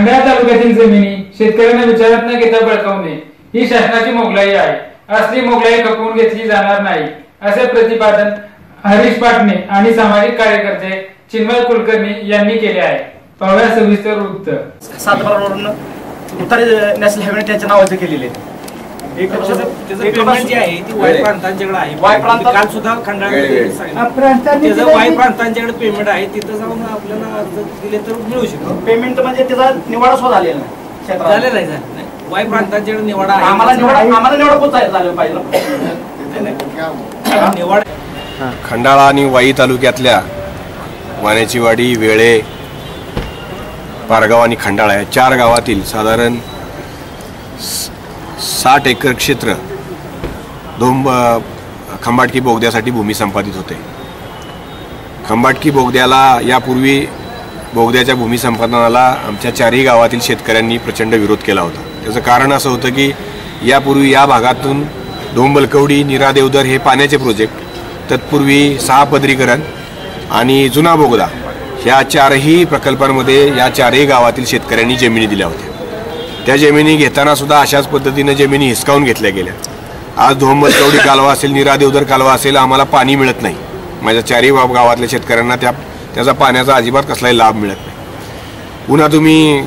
खंडाळा तालुक्यातील जमिनी शेतकऱ्यांना विचारत न घेता बळकावणे ही शासनाची मोगलाई आहे. असली मोगलाई खपवून घेतली जाणार नाही असे प्रतिपादन हरीश पाटणे आणि सामाजिक कार्यकर्ते चिन्मय कुलकर्णी यांनी केले आहे. पाहूया सविस्तर वृत्त. सातबारावरून उतारे नॅशनल हायवे त्यांच्या नावाचे केलेले. काल सुद्धा वाय प्रांतांच्याकडे पेमेंट आहे तिथं जाऊन आपल्याला अर्ज दिले तर मिळू शकतो. पेमेंट म्हणजे त्याचा निवाडा सुद्धा झालेला नाही क्षेत्रात. झालेलं आहे झालेलं आहे. वाय प्रांतांच्याकडे निवाडा आहे. आम्हाला निवडा आम्हाला निवडा पोचाय झालं पाहिजे निवाडा खंडाळा आणि वाई तालुक्यातल्या वाण्याची वाडी वेळे पारगाव आणि खंडाळा या चार गावातील साधारण साठ एकर क्षेत्र धोंब खंबाटकी बोगद्यासाठी भूमी संपादित होते. खंबाटकी बोगद्याला यापूर्वी बोगद्याच्या भूमी संपादनाला आमच्या चारही गावातील शेतकऱ्यांनी प्रचंड विरोध केला होता. त्याचं कारण असं होतं की यापूर्वी या भागातून डोंबलकवडी निरा देवदर हे पाण्याचे प्रोजेक्ट तत्पूर्वी सहा पदरीकरण आणि जुना बोगदा ह्या चारही प्रकल्पांमध्ये या चारही गावातील शेतकऱ्यांनी जमिनी दिल्या होत्या. त्या जमिनी घेताना सुद्धा अशाच पद्धतीनं जमिनी हिसकावून घेतल्या गेल्या. आज धोंबलकवडी कालवा असेल निरा देवदर कालवा असेल आम्हाला पाणी मिळत नाही. माझ्या चारही बाब गावातल्या शेतकऱ्यांना त्या त्याचा पाण्याचा अजिबात कसलाही लाभ मिळत नाही. पुन्हा तुम्ही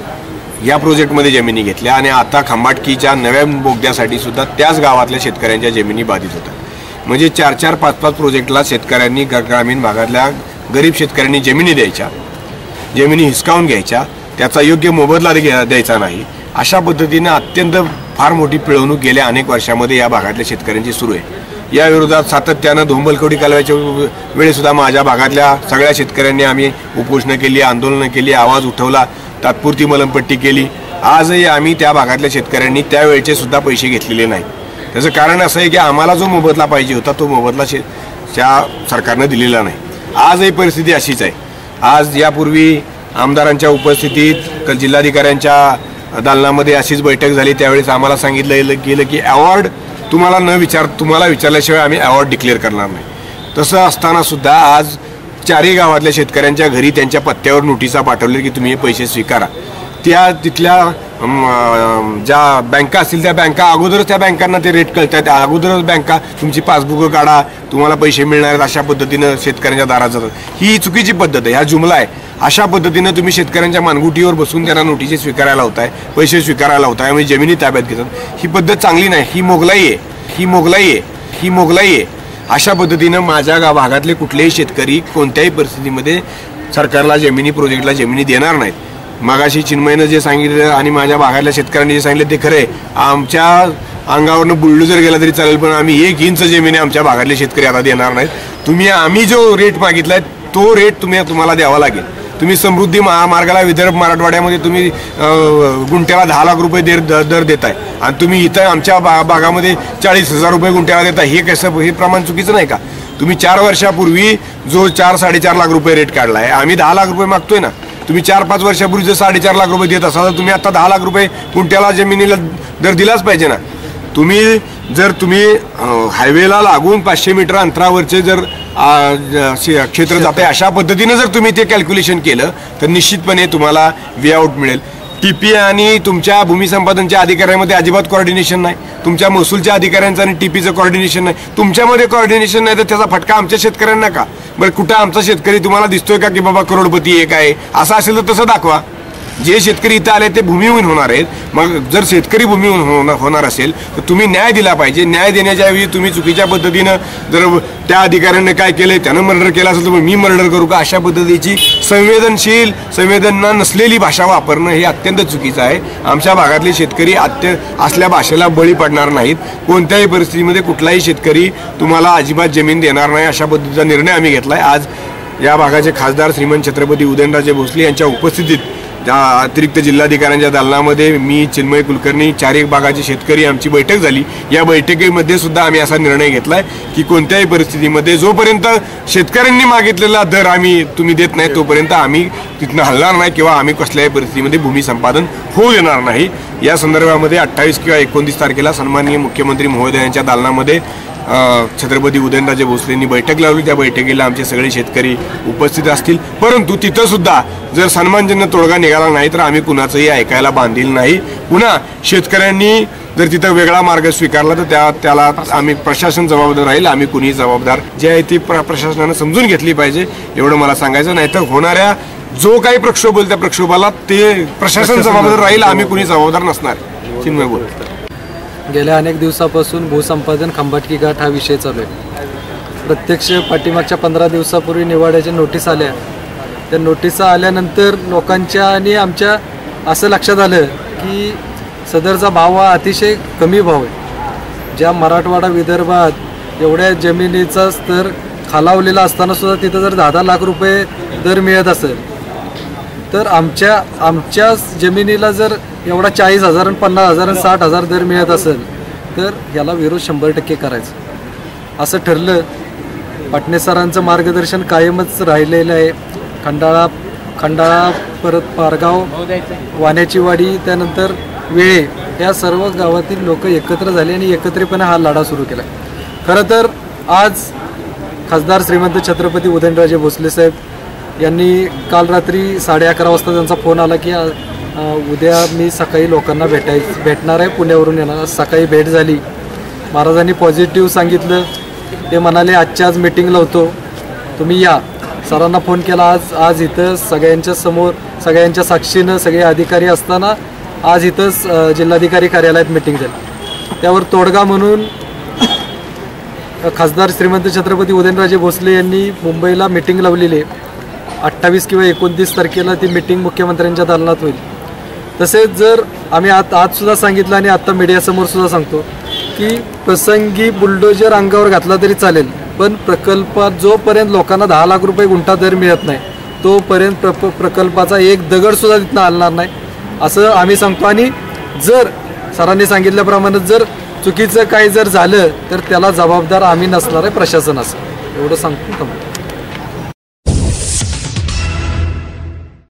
या प्रोजेक्टमध्ये जमिनी घेतल्या आणि आता खंबाटकीच्या नव्या बोगद्यासाठी सुद्धा त्याच गावातल्या शेतकऱ्यांच्या जमिनी बाधित होतात. म्हणजे चार चार पाच पाच प्रोजेक्टला शेतकऱ्यांनी ग- ग्रामीण भागातल्या गरीब शेतकऱ्यांनी जमिनी द्यायच्या जमिनी हिसकावून घ्यायच्या त्याचा योग्य मोबदला द्या- द्यायचा नाही. अशा पद्धतीनं अत्यंत फार मोठी पिळवणूक गेल्या अनेक वर्षामध्ये या भागातल्या शेतकऱ्यांची सुरू आहे. या विरोधात सातत्यानं धोंबलकवडी कालव्याच्या वेळेसुद्धा माझ्या भागातल्या सगळ्या शेतकऱ्यांनी आम्ही उपोषणं केली आंदोलनं केली आवाज उठवला तात्पुरती मलमपट्टी केली. आजही आम्ही त्या भागातल्या शेतकऱ्यांनी त्यावेळचे सुद्धा पैसे घेतलेले नाहीत. त्याचं कारण असं आहे की आम्हाला जो मोबदला पाहिजे होता तो मोबदला शे त्या सरकारनं दिलेला नाही. आजही परिस्थिती अशीच आहे. आज यापूर्वी आमदारांच्या उपस्थितीत क- जिल्हाधिकाऱ्यांच्या दालनामध्ये अशीच बैठक झाली. त्यावेळेस आम्हाला सांगितलं गेलं- गेलं की अवॉर्ड तुम्हाला न विचार तुम्हाला विचारल्याशिवाय आम्ही अवॉर्ड डिक्लेअर करणार नाही. तसं असताना सुद्धा आज चारही गावातल्या शेतकऱ्यांच्या घरी त्यांच्या पत्त्यावर नोटिसा पाठवल्या की तुम्ही हे पैसे स्वीकारा. त्या तिथल्या ज्या बँका असतील त्या बँका अगोदरच त्या बँकांना ते रेट कळतात. अगोदरच बँका तुमची पासबुकं काढा तुम्हाला पैसे मिळणार आहेत अशा पद्धतीनं शेतकऱ्यांच्या दारात जातात. ही चुकीची पद्धत आहे हा जुमला आहे. अशा पद्धतीनं तुम्ही शेतकऱ्यांच्या मानगुटीवर बसून त्यांना नोटिशी स्वीकारायला होताय पैसे स्वीकारायला होताय म्हणजे जमिनी ताब्यात घेतात. ही पद्धत चांगली नाही ही मोगलाई आहे ही मोगलाई आहे ही मोगलाई आहे. अशा पद्धतीनं माझ्या गा भागातले कुठलेही शेतकरी कोणत्याही परिस्थितीमध्ये सरकारला जमिनी प्रोजेक्टला जमिनी देणार नाहीत. मागाशी चिन्मयनं जे सांगितलं आणि माझ्या भागातल्या शेतकऱ्यांनी जे सांगितलं ते खरं आहे आमच्या अंगावरनं बुलडोजर गेला तरी चालेल पण आम्ही एक इंच जमीन आमच्या भागातले शेतकरी आता देणार नाहीत. तुम्ही आम्ही जो रेट मागितला तो रेट तुम्ही तुम्हाला द्यावा लागेल. तुम्ही समृद्धी महामार्गाला विदर्भ मराठवाड्यामध्ये तुम्ही गुंट्याला गुंठ्याला दहा लाख रुपये दर दर- दर देताय. आणि तुम्ही इथं आमच्या बा भागामध्ये चाळीस हजार रुपये गुंठ्याला देताय. हे कसं हे प्रमाण चुकीचं नाही का? तुम्ही चार वर्षापूर्वी जो चार साडेचार लाख रुपये रेट काढला आहे आम्ही दहा लाख रुपये मागतोय ना. तुम्ही चार पाच वर्षापूर्वी जर साडेचार लाख रुपये देत असाल तर तुम्ही आता दहा लाख रुपये कुंट्याला जमिनीला दर दिलाच पाहिजे ना. तुम्ही जर तुम्ही हायवेला लागून पाचशे मीटर अंतरावरचे जर शे- क्षेत्र जाते अशा पद्धतीनं जर तुम्ही ते कॅल्क्युलेशन केलं तर निश्चितपणे तुम्हाला वे आउट मिळेल. टी पी आणि तुमच्या भूमी संपादनच्या अधिकाऱ्यांमध्ये अजिबात कॉर्डिनेशन नाही. तुमच्या महसूलच्या अधिकाऱ्यांचं आणि टीपीचं कॉर्डिनेशन नाही. तुमच्यामध्ये कॉर्डिनेशन नाही तर त्याचा फटका आमच्या शेतकऱ्यांना का? बरं कुठं आमचा शेतकरी तुम्हाला दिसतोय का की बाबा करोडपती एक आहे? असं असेल तर तसं दाखवा. जे शेतकरी इथं आले ते भूमिहीन होणार आहेत. मग जर शेतकरी भूमिहीन होणार होणार असेल तर तुम्ही न्याय दिला पाहिजे. न्याय देण्याच्याऐवजी तुम्ही चुकीच्या पद्धतीनं जर त्या अधिकाऱ्यांनी काय केलंय त्यानं मर्डर केलं असेल तर मी मर्डर करू का? अशा पद्धतीची संवेदनशील संवेदना नसलेली भाषा वापरणं हे अत्यंत चुकीचं आहे. आमच्या भागातले शेतकरी अत्य असल्या भाषेला बळी पडणार नाहीत. कोणत्याही परिस्थितीमध्ये कुठलाही शेतकरी तुम्हाला अजिबात जमीन देणार नाही अशा पद्धतीचा निर्णय आम्ही घेतलाय. आज या भागाचे खासदार श्रीमंत छत्रपती उदयनराजे भोसले यांच्या उपस्थितीत ज्या अतिरिक्त जिल्हाधिकाऱ्यांच्या दालनामध्ये मी चिन्मय कुलकर्णी चार एक भागाचे शेतकरी आमची बैठक झाली. या बैठकीमध्ये सुद्धा आम्ही असा निर्णय घेतला आहे की कोणत्याही परिस्थितीमध्ये जोपर्यंत शेतकऱ्यांनी मागितलेला दर आम्ही तुम्ही देत नाही तोपर्यंत आम्ही तिथनं हलणार नाही किंवा आम्ही कसल्याही परिस्थितीमध्ये भूमी संपादन होऊ देणार नाही. या संदर्भामध्ये अठ्ठावीस किंवा एकोणतीस तारखेला सन्माननीय मुख्यमंत्री महोदयांच्या दालनामध्ये छत्रपती उदयनराजे भोसलेंनी बैठक लावली. त्या बैठकीला आमचे सगळे शेतकरी उपस्थित असतील. परंतु तिथं सुद्धा जर सन्मानजन्य तोडगा निघाला नाही तर आम्ही कुणाचंही ऐकायला बांधील नाही. पुन्हा शेतकऱ्यांनी जर तिथं वेगळा मार्ग स्वीकारला तर त्या त्याला आम्ही प्रशासन जबाबदार राहील. आम्ही कुणीही जबाबदार जे आहे ती प्र- प्रशासनानं समजून घेतली पाहिजे. एवढं मला सांगायचं नाही तर होणाऱ्या जो काही प्रक्षोभ होईल त्या प्रक्षोभाला ते प्रशासन जबाबदार राहील. आम्ही कुणी जबाबदार नसणार. चिन्मय बोल. गेल्या अनेक दिवसापासून भूसंपादन खंबाटकी गाठ हा विषय चालू आहे. प्रत्यक्ष पाठीमागच्या पंधरा दिवसापूर्वी निवाड्याच्या नोटीस आल्या. त्या नोटिसा आल्यानंतर लोकांच्या आणि आमच्या असं लक्षात आलं की सदरचा भाव हा अतिशय कमी भाव आहे. ज्या मराठवाडा विदर्भात एवढ्या जमिनीचा स्तर खालावलेला असताना सुद्धा तिथं जर दहा दहा लाख रुपये दर मिळत असेल तर आमच्या आमच्या जमिनीला जर एवढा चाळीस हजार आणि पन्नास हजार आणि साठ हजार दर मिळत असेल तर याला विरोध शंभर टक्के करायचं. असं ठरलं पाटणे सरांचं मार्गदर्शन कायमच राहिलेलं आहे. खंडाळा खंडाळा परत पारगाव वाण्याची वाडी त्यानंतर वेळे या सर्व गावातील लोक एकत्र झाले आणि एकत्रितपणे हा लढा सुरू केला. खरं तर आज खासदार श्रीमंत छत्रपती उदयनराजे भोसले साहेब यांनी काल रात्री साडे अकरा वाजता त्यांचा फोन आला की उद्या मी सकाळी लोकांना भेटाय भेटणार आहे पुण्यावरून येणार सकाळी भेट झाली. महाराजांनी पॉझिटिव्ह सांगितलं. ते म्हणाले आजच्या आज मीटिंग लावतो तुम्ही या. सरांना फोन केला आज आज इथं सगळ्यांच्या समोर सगळ्यांच्या साक्षीनं सगळे अधिकारी असताना आज इथंच जिल्हाधिकारी कार्यालयात मीटिंग झाली. त्यावर तोडगा म्हणून खासदार श्रीमंत छत्रपती उदयनराजे भोसले यांनी मुंबईला मिटिंग लावलेली आहे. अठ्ठावीस किंवा एकोणतीस तारखेला ती मिटिंग मुख्यमंत्र्यांच्या दालनात होईल. तसेच जर आम्ही आत आजसुद्धा सांगितलं आणि आत्ता मीडियासमोर सुद्धा सांगतो की प्रसंगी बुलडोजर अंगावर घातला तरी चालेल पण प्रकल्पात जोपर्यंत लोकांना दहा लाख रुपये गुंठा दर मिळत नाही तोपर्यंत प्र प्रकल्पाचा एक दगडसुद्धा तिथनं आणणार नाही. असं आम्ही सांगतो. आणि जर सरांनी सांगितल्याप्रमाणे जर चुकीचं काही जर झालं तर त्याला जबाबदार आम्ही नसणार आहे प्रशासन असं एवढं सांगतो.